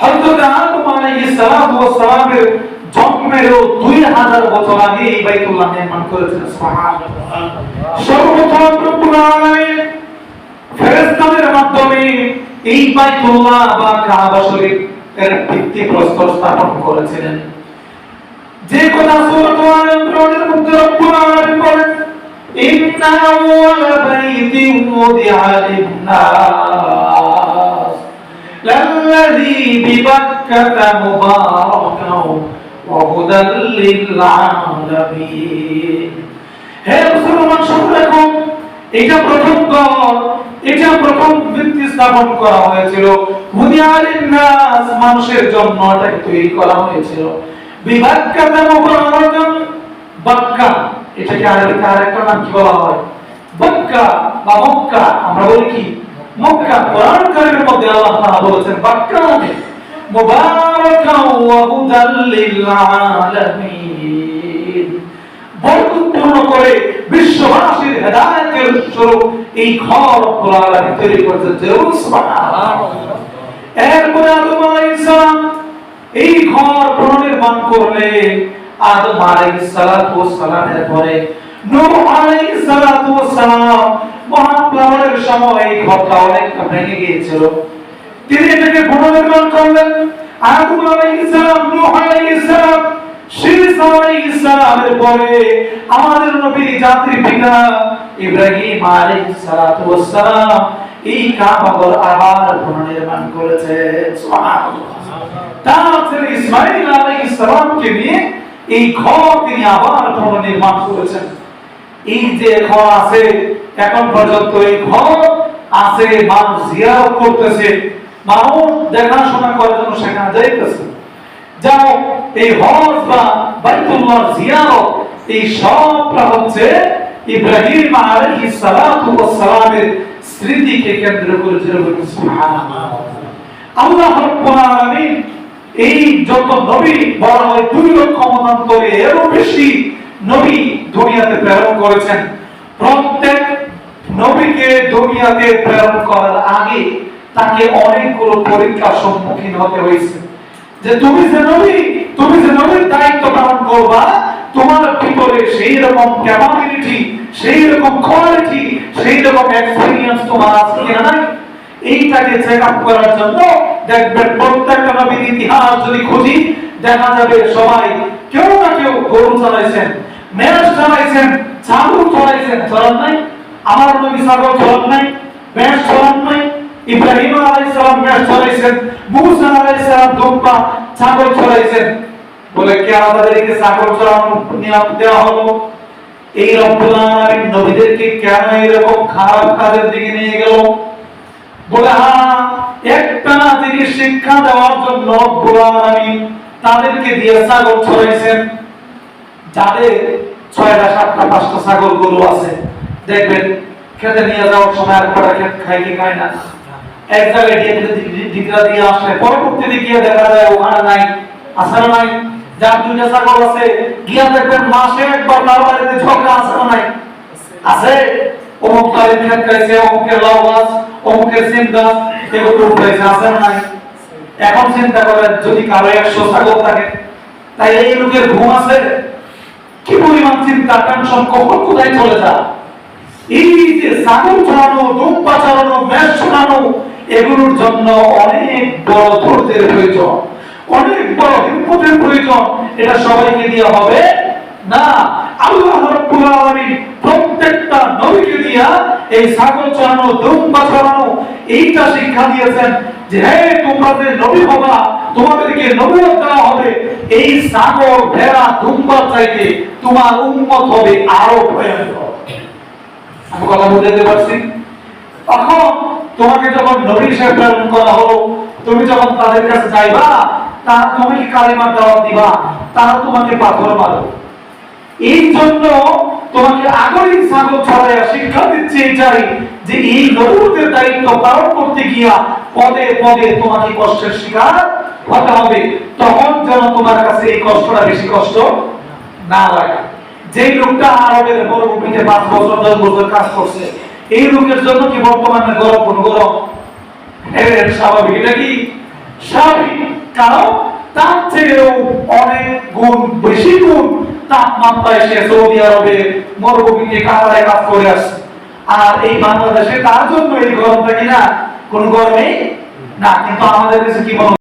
হযরত আদম আলাইহিস সালাতু ওয়াস সালামের জন্মেরও 2000 বছর আগে এই বাইতুল্লাহ নির্মাণ করেছেন। সুবহানাল্লাহ। সর্বপ্রথম রব্বুল আলামিন ফেরেশতাদের মাধ্যমে এই বাইতুল্লাহ বা কাবা শরীফ এর ভিত্তি প্রস্তর স্থাপন করেছিলেন। যে কথা সূরা আল-ইমরানের মধ্যে রব্বুল আলামিন বলেন ইন্না আউয়ালা বাইতিন উদিআ লিন-নাস। বিবাক্কাতা মুবারাকাও ওয়া হুদাল লিল-আলামিন হে মুসলমান শুনে রাখো এটা প্রথম ঘর এটা প্রথম স্থাপন করা হয়েছিল। হুদিয়ালিন নাস মানুষের জন্য তৈরি করা হয়েছিল। বিবাক্কাতা মুবারাকান বাক্কা, এটাকে আরবিতে আরেকটা নাম কি বলা হয়? বাক্কা বা মক্কা, আমরা বলি কি? মক্কা কোরআন কারিমের মধ্যে আল্লাহ তাআলা বলেছেন বাক্কা মানে মুবারাকাও ওয়া হুদাল লিল আলামিন। করে বিশ্ববাসীর হেদায়েতের স্বরূপ এই ঘর আলামিন তৈরি করেছেন জরুর সুবহানাল্লাহ। এরপরে আদম আলাইহিস সালাম এই ঘর পুনর্নির্মাণ করলে আদম আলাইহিস সালাতু ওয়াস নূহ আলাইহিস সালাতু মহাপ্লাবনের সময় এই ঘরটা অনেকটা ভেঙে গিয়েছিল। তিনি এটাকে পুনর্নির্মাণ করলেন। আদম আলাইহিস সালাম, নূহ আলাইহিস সালাম শীষ আলাইহিস সালামের পরে আমাদের নবীর জাতির পিতা ইব্রাহিম আলাইহিস সালাতু ওয়াস সালাম এই কাবা ঘর আবার পুনর্নির্মাণ করেছে। সুবহানাল্লাহ। তার ছেলে ইসমাইল আলাইহিস সালামকে নিয়ে এই ঘর তিনি আবার পুনর্নির্মাণ করেছেন। এই যে ঘর আছে এখন পর্যন্ত এই ঘর আছে, মানুষ জিয়ারত করতেছে, মানুষ দেখাশোনা করার জন্য সেখানে যাইতেছে। যাও, এই হজ বা বাইতুল্লাহ জিয়ারত, এই সবটা হচ্ছে ইব্রাহিম আলাইহিস সালাতু ওয়াস সালামের স্মৃতিকে কেন্দ্র করে যেরকম সুবহানাল্লাহ। আল্লাহ রাব্বুল আলামিন এই যত নবী বলা হয়, দুই লক্ষ মতান্তরে এরও বেশি নবী দুনিয়াতে প্রেরণ করেছেন। প্রত্যেক নবীকে দুনিয়াতে প্রেরণ করার আগে তাকে অনেকগুলো পরীক্ষার সম্মুখীন হতে হয়েছে। যে তুমি যে নবী, তুমি যে নবীর দায়িত্ব পালন করবা, তোমার ভিতরে সেই রকম ক্যাপাবিলিটি সেই রকম কোয়ালিটি সেই রকম এক্সপেরিয়েন্স তোমার আছে কিনা নাই। এইটাকে চেক আপ করার জন্য দেখবেন প্রত্যেকটা নবীর ইতিহাস যদি খুঁজি, দেখা যাবে সবাই কেউ না কেউ গরু চালাইছেন মেষ চালাইছেন, ছাগল চালাইছেন চলান নাই। আমার নবী ছাগল চলান নাই মেষ চলান নাই। ইব্রাহিম আলাইহিস সালাম মেষ চলাইছেন, মুসা আলাইহিস সালাম দুম্বা ছাগল চলাইছেন। বলে কে আমাদেরকে ছাগল চলানো নিয়ম দেওয়া হলো? এই রব্বুল আলামিন নবীদেরকে কেন এরকম খারাপ কাজের দিকে নিয়ে গেল? বলে হ্যাঁ একটা না জিনিস শিক্ষা দেওয়ার জন্য রব্বুল আলামিন তাদেরকে দিয়ে ছাগল চড়াইছেন। যাদের ছয়টা, সাতটা, পাঁচটা ছাগল গরু আছে দেখবেন, খেতে নিয়ে যাওয়ার সময় খেত খাই কি খায় না। এক জায়গায় গিয়ে দিকরা দিয়ে আসলে পরবর্তীতে গিয়ে দেখা যায় ওখানে নাই না নাই, যার দুইটা ছাগল আছে, গিয়া দেখবেন মাসে একবার তার বাড়িতে ঝগড়া না নাই। আছে? অমুক খেত খাইছে, অমুকের লাউ গাছ অমুকের সিম গাছ, এগুলো উঠেছে, আছে না নাই? এখন চিন্তা করেন, যদি কারও একশো ছাগল থাকে, তাই এই লোকের ঘুম আছে? কি পরিমাণ চিন্তা টেনশন কখন কোথায় চলে যায়? দুম্বা প্রত্যেকটা এই ছাগল চড়ানো দুম্বা চড়ানো এইটা শিক্ষা দিয়েছেন যে, হে নবী হবা, তোমাদেরকে নবুয়ত দেওয়া হবে। এই ছাগল ভেড়া দুম্বার চাইতে তোমার উম্মত হবে আরও ভয়ানক। আমি কথা বুঝাতে পারছি। তোমাকে যখন নবী প্রেরণ করা তুমি যখন তাদের কাছে যাইবা, তারা তোমাকে কালিমার দাওয়াত দিবা, তারা তোমাকে পাথর মারো এই জন্য তোমাকে আগরিক ছাগল ছড়াইয়া শিক্ষা দিচ্ছে এটাই যে এই নবুতের দায়িত্ব পালন করতে গিয়া পদে পদে তোমাকে কষ্টের শিকার হতে হবে। তখন যেন তোমার কাছে এই কষ্টটা বেশি কষ্ট না লাগে। যে লোকটা আরবের মরুভূমিতে পাঁচ বছর, দশ বছর কাজ করছে, এই লোকের জন্য কি বর্তমানে গরম কোন গরম? স্বাভাবিক, এটা কি স্বাভাবিক? কারণ তার থেকেও অনেক গুণ, বেশি গুণ তাপমাত্রায় সে সৌদি আরবে মরুভূমিতে কাতারে কাজ করে আসছে। আর এই বাংলাদেশে তার জন্য এই গরমটা কিনা কোন গরমে না, কিন্তু আমাদের কাছে কি মনে